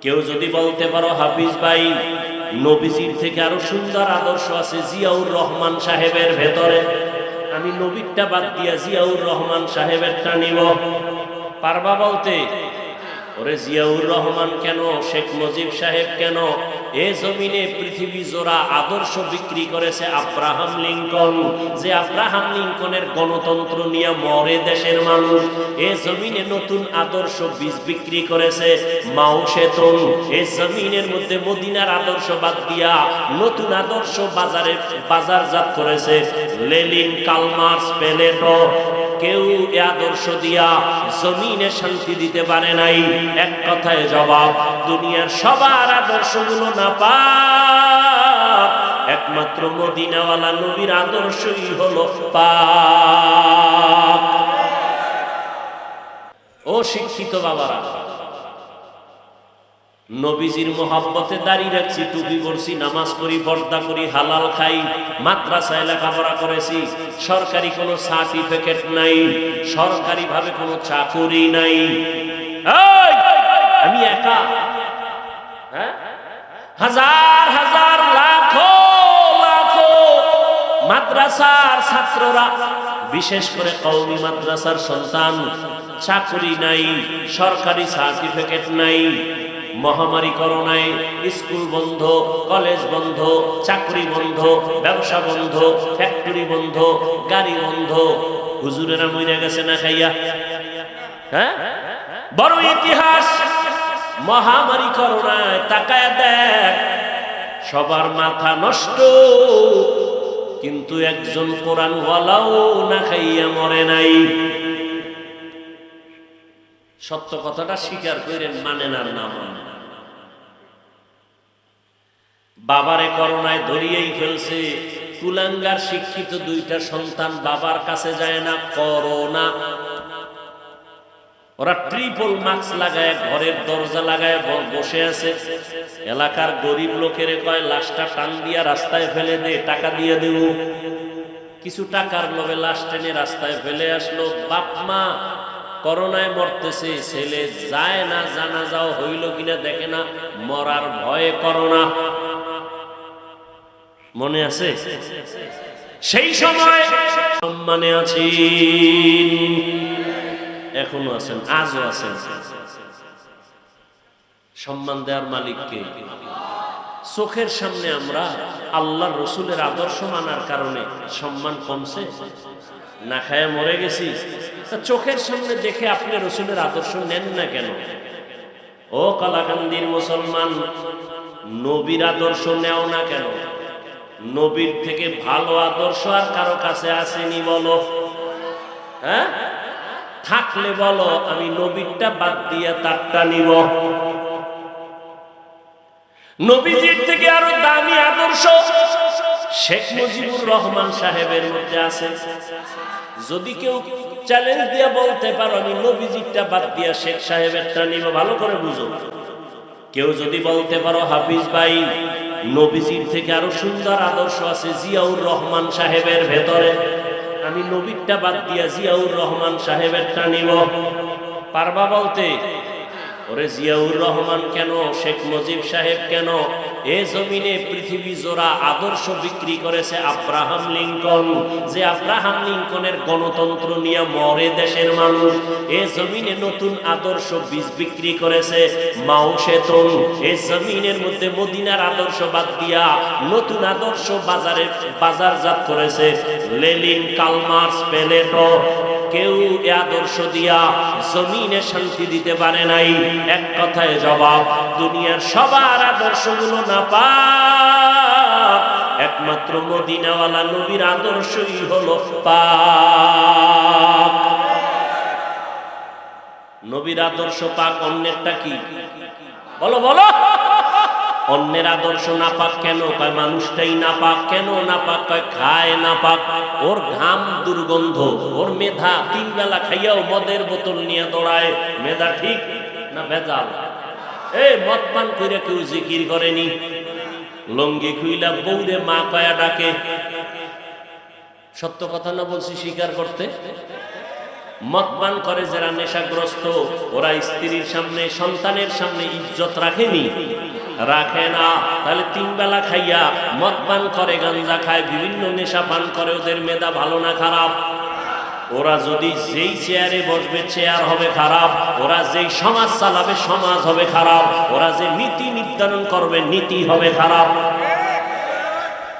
কেউ যদি বলতে পারো, হাফিজ ভাই, নবীজির থেকে আরও সুন্দর আদর্শ আছে জিয়াউর রহমান সাহেবের ভেতরে। আমি নবীরটা বাদ দিয়া জিয়াউর রহমান সাহেবেরটা নিব। পারবা বলতে? ওরে জিয়াউর রহমান কেন? শেখ মুজিব সাহেব কেন? এ জমিনে পৃথিবী জোড়া আদর্শ বিক্রি করেছে আব্রাহাম লিঙ্কন। যে আব্রাহাম লিঙ্কনের গণতন্ত্র নিয়ে মরে দেশের মানুষ, এ জমিনে নতুন আদর্শ বীজ বিক্রি করেছে মাও সেতন এ জমিনের মধ্যে মদিনার আদর্শ বাদ দিয়া নতুন আদর্শ বাজারে বাজারজাত করেছে লেলিন কালমার্স পেলেটো। কেউ এ আদর্শ দিয়া জমিনে শান্তি দিতে পারে নাই। এক কথায় জবাব, দুনিয়ার সবার আদর্শগুলো না পা একমাত্র মদিনাওয়ালা নবীর আদর্শই হলো পাক। ও শিক্ষিত বাবারা নবীজির মোহাব্বতে দাঁড়িয়ে রাখছি, টুপি পরছি, নামাজ পড়ি, পর্দা করি, হালাল খাই, মাদ্রাসায় লেখাপড়া করেছি, সরকারি কোনো সার্টিফিকেট নাই সরকারি ভাবে কোনো চাকুরি নাই আমি একা হ্যাঁ? হাজার হাজার, লাখো লাখো মাদ্রাসার ছাত্ররা, বিশেষ করে কওমি মাদ্রাসার সন্তান, চাকরি নাই, সরকারি সার্টিফিকেট নাই মহামারী করোনায় স্কুল বন্ধ, কলেজ বন্ধ, চাকরি বন্ধ, ব্যবসা বন্ধ, ফ্যাক্টরি বন্ধ, গাড়ি বন্ধ। হুজুরেরা মরে গেছে না খাইয়া? হ্যাঁ? বড় ইতিহাস। মহামারী করোনায় তাকায় দেখ, সবার মাথা নষ্ট। কিন্তু একজন কোরআন ওয়ালাও না খাইয়া মরে নাই। সত্য কথাটা স্বীকার করেন মানেন আর না মানেন। বাবারে করোনায় ধরিয়েই ফেলছে। কুলাঙ্গার শিক্ষিত দুইটা সন্তান বাবার কাছে যায় না, করোনা। ওরা ট্রিপল মাস্ক লাগায়, ঘরের দরজা লাগায় বসে আছে। এলাকার গরিব লোকের কয়, লাশটা টান দিয়া রাস্তায় ফেলে দে, টাকা দিয়ে দেব। কিছু টাকার লোভে লাশ টেনে রাস্তায় ফেলে আসলো। বাপ মা, করোনায় মরতেছে, ছেলে যায় না জানা যাও হইল কিনা দেখে না, মরার ভয়ে করোনা। মনে আছে? সেই সময় সম্মানে আছি। এখনও আছেন, আজও আছেন। সম্মান দেওয়ার মালিককে চোখের সামনে আমরা আল্লাহ রসুলের আদর্শ মানার কারণে সম্মান কমছে। না খায় মরে গেছি। চোখের সামনে দেখে আপনি রসুলের আদর্শ নেন না কেন? ও কালাকান্দির মুসলমান, নবীর আদর্শ নেও না কেন? নবীর থেকে ভালো আদর্শ আর কারও কাছে আসেনি বলো। হ্যাঁ? থাকলে বলো, আমি নবীরটা বাদ দিয়ে তারটা নিব। নবীজির থেকে আরও দামি আদর্শ শেখ মুজিবুর রহমান সাহেবের মধ্যে আছে। যদি কেউ চ্যালেঞ্জ দিয়ে বলতে পারো, আমি নবীজিরটা বাদ দিয়া শেখ সাহেবেরটা নিব, ভালো করে বুঝো। কেউ যদি বলতে পারো, হাফিজ ভাই নবীজির থেকে আরও সুন্দর আদর্শ আছে জিয়াউর রহমান সাহেবের ভেতরে। আমি নবীরটা বাদ দিয়া জিয়াউর রহমান সাহেবেরটা নিব। পারবা বলতে? ওরে জিয়াউর রহমান কেন? শেখ মুজিব সাহেব কেন? এ জমিনে পৃথিবী জোড়া আদর্শ বিক্রি করেছে আব্রাহাম লিঙ্কন। যে আব্রাহাম লিঙ্কনের গণতন্ত্র নিয়ে মরে দেশের মানুষ, এ জমিনে নতুন আদর্শ বীজ বিক্রি করেছে মাও সেতন। এ জমিনের মধ্যে মদিনার আদর্শ বাদ দিয়া নতুন আদর্শ বাজারে বাজারজাত করেছে লেলিন, কালমার্স পেলেটো কেউ এ আদর্শ দিয়া জমিনে শান্তি দিতে পারে নাই। এক কথায় জবাব, দুনিয়ার সবার আদর্শগুলো না পা একমাত্র মদিনাওয়ালা নবীর আদর্শই হলো পাক। নবীর আদর্শ পাক অন্যেরটা কি? বলো বলো। অন্যের আদর্শ না পাক কেন? কয়, মানুষটাই না পাক কেন? না পাক কয়, খায় না পাক ওর ঘাম দুর্গন্ধ, ওর মেধা তিন বেলা খাইয়াও মদের বোতল নিয়ে দৌড়ায়। মেধা ঠিক না ভেজাল এই মদ পান করে কেউ জিকির করেনি? লঙ্গি খুইলা বৌরে মা কয়া ডাকে। সত্য কথা না বলছি স্বীকার করতে? মদপান করে যারা নেশাগ্রস্ত, ওরা স্ত্রীর সামনে, সন্তানের সামনে ইজ্জত রাখেনি? রাখে না। তাহলে তিন বেলা খাইয়া মদ পান করে, গাঞ্জা খায়, বিভিন্ন নেশা পান করে, ওদের মেধা ভালো না খারাপ? ওরা যদি যেই চেয়ারে বসবে, চেয়ার হবে খারাপ। ওরা যেই সমাজ চালাবে, সমাজ হবে খারাপ। ওরা যে নীতি নির্ধারণ করবে, নীতি হবে খারাপ।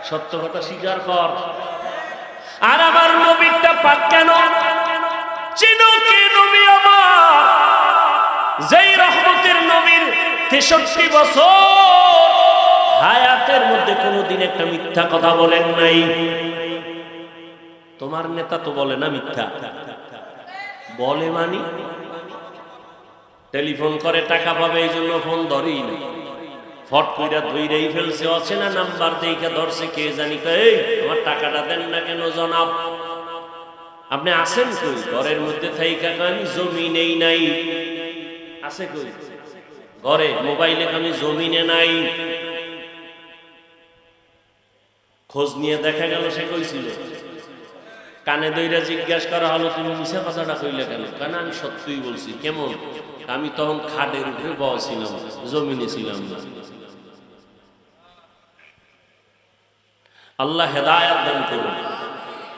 সত্য কথা স্বীকার কর। আর আমার নবীরটা পাক কেন? তেষট্টি বছর হায়াতের মধ্যে কোনোদিন একটা মিথ্যা কথা বলেন নাই। তোমার নেতা তো বলে না মিথ্যা। বলে মানি? টেলিফোন করে টাকা পাবে, এই জন্য ফোন ধরেই না। ফট কইরা ধইরেই ফেলছে, অচেনা নাম্বার দেখে ধরছে, কে জানি এই, আমার টাকাটা দেন না কেন জনাব? আপনি আছেন কই? ঘরের মধ্যে থাইকা আমি জমি নেই নাই। আছে কই? ঘরে মোবাইলে আমি জমিনে নাই। খোঁজ নিয়ে দেখা গেল সে কইছিল, কানে দইরা জিজ্ঞাসা করা হলো, তুমি মিশা কথাটা কইলে কেন? কেন আমি সত্যিই বলছি, কেমন? আমি তখন খাটের উপরে বসছিলাম জমিনে ছিলাম না। আল্লাহ হেদায়াত দান করুন।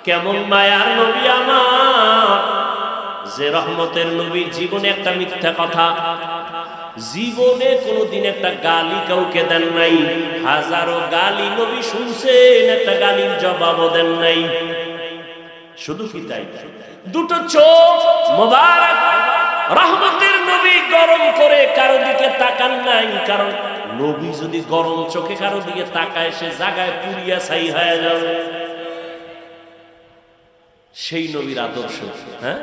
কেমন মায়ার নবী আমার, যে রহমতের নবী জীবনে একটা মিথ্যা কথা জীবনে কোনোদিন একটা গালি কাউকে দেন নাই। হাজারো গালি নবী শুনছেন, একটা গালির জবাবও দেন নাই। শুধু কি তাই? দুটো চোখ মোবারক, রহমতের নবী গরম করে কারও দিকে তাকান নাই, কারণ নবী যদি গরম চোখে কারও দিকে তাকায়, সে জায়গায় পুরিয়া ছাই হয়ে যাবে। সেই নবীর আদর্শ হ্যাঁ?